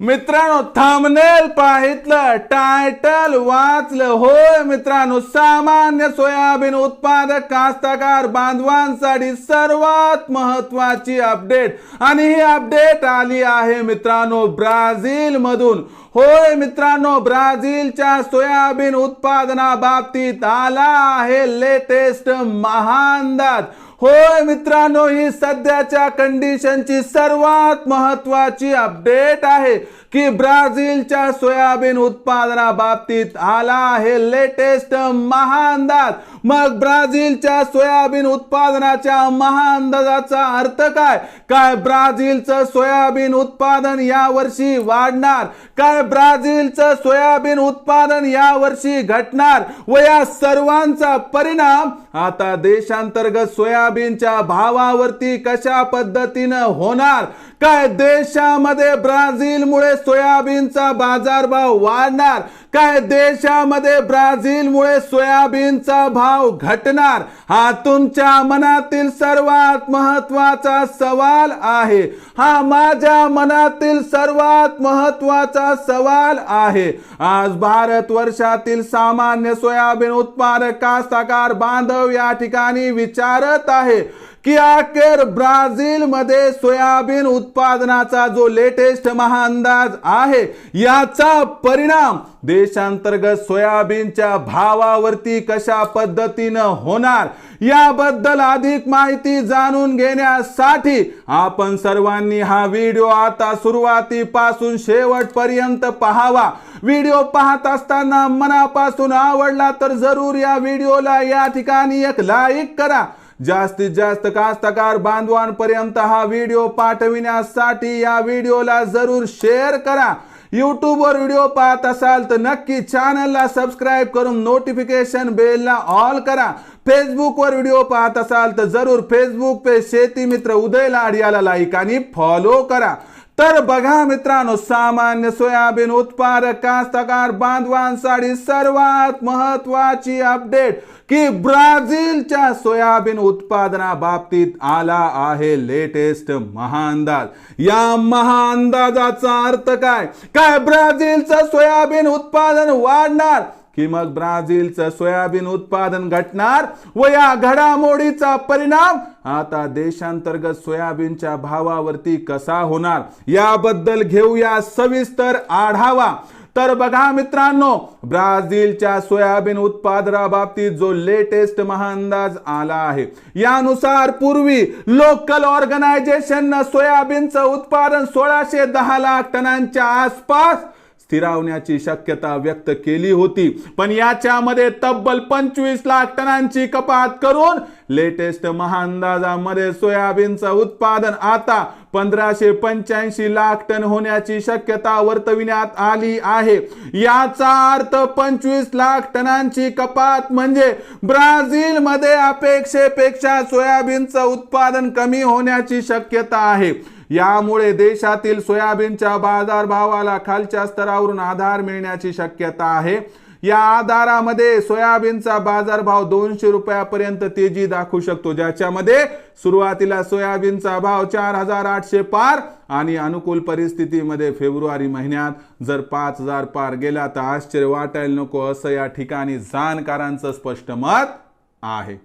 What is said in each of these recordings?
मित्रांनो थांबनेल पाहितलं टायटल वाचलं. होय मित्रांनो सामान्य सोयाबीन उत्पादक कास्तकार बांधवांसाठी सर्वात महत्वाची अपडेट आणि ही अपडेट आली आहे मित्रांनो ब्राझील मधून होय मित्रांनो ब्राझीलच्या सोयाबीन उत्पादनाबाबतीत आला आहे लेटेस्ट महाअंदाज होय मित्रांनो ही सध्याच्या कंडिशनची सर्वात महत्वाची अपडेट आहे. की ब्राझीलच्या सोयाबीन उत्पादनाबाबतीत आला आहे लेटेस्ट महाअंदाज मग ब्राझीलच्या सोयाबीन उत्पादनाच्या महाअंदाजाचा अर्थ काय? काय ब्राझीलचं सोयाबीन उत्पादन या वर्षी वाढणार? काय ब्राझीलचं सोयाबीन उत्पादन या वर्षी घटणार? व या सर्वांचा परिणाम? आता देशांतर्गत सोयाबीनच्या भावावरती कशा पद्धतीनं होणार? काय देशामध्ये ब्राझीलमुळे सोयाबीनचा बाजारभाव वाढणार. काय देशामध्ये ब्राझीलमुळे सोयाबीनचा भाव घटणार? हा तुमच्या मनातील सर्वात महत्त्वाचा सवाल आहे. हा माझ्या मनातील सर्वात महत्त्वाचा सवाल आहे. आज भारत वर्षातील सामान्य सोयाबीन उत्पादक कास्तकार बांधव या ठिकाणी विचारत आहे. की अखेर ब्राझीलमध्ये सोयाबीन उत्पादनाचा जो लेटेस्ट महाअंदाज आहे याचा परिणाम देशांतर्गत सोयाबीनच्या भावावरती कशा पद्धतीनं होणार याबद्दल अधिक माहिती जाणून घेण्यासाठी आपण सर्वांनी हा व्हिडिओ आता सुरुवातीपासून शेवटपर्यंत पाहावा. व्हिडिओ पाहत असताना मनापासून आवडला तर जरूर या व्हिडिओला या ठिकाणी एक लाईक करा. जास्तीत जास्त कास्तकार बांधवांपर्यंत हा व्हिडिओ पाठविण्यासाठी या व्हिडिओला जरूर शेअर करा. यूट्यूबवर व्हिडिओ पाहत असाल तर नक्की चॅनलला सबस्क्राईब करून नोटिफिकेशन बेलला ऑल करा. फेसबुकवर व्हिडिओ पाहत असाल तर जरूर फेसबुक पे शेती मित्र उदय लाड याला लाईक आणि फॉलो करा. तर बघा मित्रांनो सामान्य सोयाबीन उत्पादक कास्तकार बांधवांसाठी सर्वात महत्वाची अपडेट की ब्राझीलच्या सोयाबीन उत्पादनाबाबतीत आला आहे लेटेस्ट महाअंदाज. या महाअंदाजाचा अर्थ काय? काय ब्राझीलचं सोयाबीन उत्पादन वाढणार? की मग ब्राझीलचं सोयाबीन उत्पादन घटणार व या घडामोडीचा परिणाम आता देशांतर्गत सोयाबीनच्या भावावरती कसा होणार याबद्दल घेऊया सविस्तर आढावा. तर बघा मित्रांनो ब्राझीलच्या सोयाबीन उत्पादनाबाबतीत जो लेटेस्ट महाअंदाज आला आहे यानुसार पूर्वी लोकल ऑर्गनायझेशन सोयाबीनचं उत्पादन सोळाशे दहा लाख टनांच्या आसपास स्थिरावण्याची शक्यता व्यक्त केली होती. पण याच्यामध्ये तब्बल पंचवीस लाख टनांची कपात करून लेटेस्ट महाअंदाजामध्ये सोयाबीनचं उत्पादन आता पंधराशे पंच्याऐंशी लाख टन होण्याची शक्यता वर्तविण्यात आली आहे. याचा अर्थ पंचवीस लाख टनांची कपात म्हणजे ब्राझीलमध्ये अपेक्षेपेक्षा सोयाबीनचं उत्पादन कमी होण्याची शक्यता आहे. यामुळे देशातील सोयाबीनच्या बाजारभावाला खालच्या स्तरावरून आधार मिळण्याची शक्यता आहे. या आधारामध्ये सोयाबीनचा बाजारभाव दोनशे रुपयापर्यंत तेजी दाखवू शकतो. ज्याच्यामध्ये सुरुवातीला सोयाबीनचा भाव चार हजार आठशे पार आणि अनुकूल परिस्थितीमध्ये फेब्रुवारी महिन्यात जर पाच हजार पार गेला तर आश्चर्य वाटायला नको असं या ठिकाणी जाणकारांचं स्पष्ट मत आहे.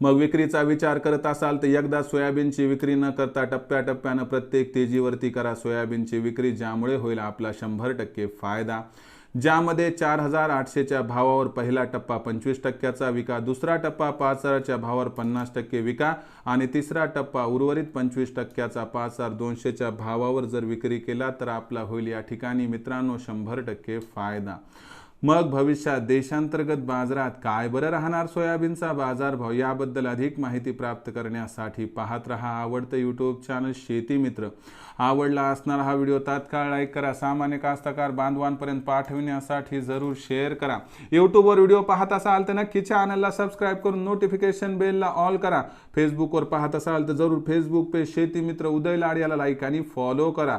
मग विक्रीचा विचार करत असाल तर एकदा सोयाबीनची विक्री न करता टप्प्याटप्प्यानं प्रत्येक तेजीवरती करा सोयाबीनची विक्री ज्यामुळे होईल आपला शंभर टक्के फायदा. ज्यामध्ये चार हजार आठशेच्या भावावर पहिला टप्पा पंचवीस टक्क्याचा विका दुसरा टप्पा पाच हजारच्या भावावर पन्नास टक्के विका आणि तिसरा टप्पा उर्वरित पंचवीस टक्क्याचा पाच हजार दोनशेच्या भावावर जर विक्री केला तर आपला होईल या ठिकाणी मित्रांनो शंभर टक्के फायदा. मग भविष्यात देशांतर्गत बाजारात काय बरं राहणार? सोयाबीनचा बाजारभाव याबद्दल अधिक माहिती प्राप्त करण्यासाठी पाहत रहा आवडतं यूट्यूब चॅनल शेती मित्र. आवडला असणारा हा व्हिडिओ तात्काळ लाईक करा. सामान्य कास्तकार बांधवांपर्यंत पाठविण्यासाठी जरूर शेअर करा. यूट्यूबवर व्हिडिओ पाहत असाल तर नक्की चॅनलला सबस्क्राईब करून नोटिफिकेशन बेलला ऑल करा. फेसबुकवर पाहत असाल तर जरूर फेसबुक पेज शेती मित्र उदय लाड याला लाईक आणि फॉलो करा.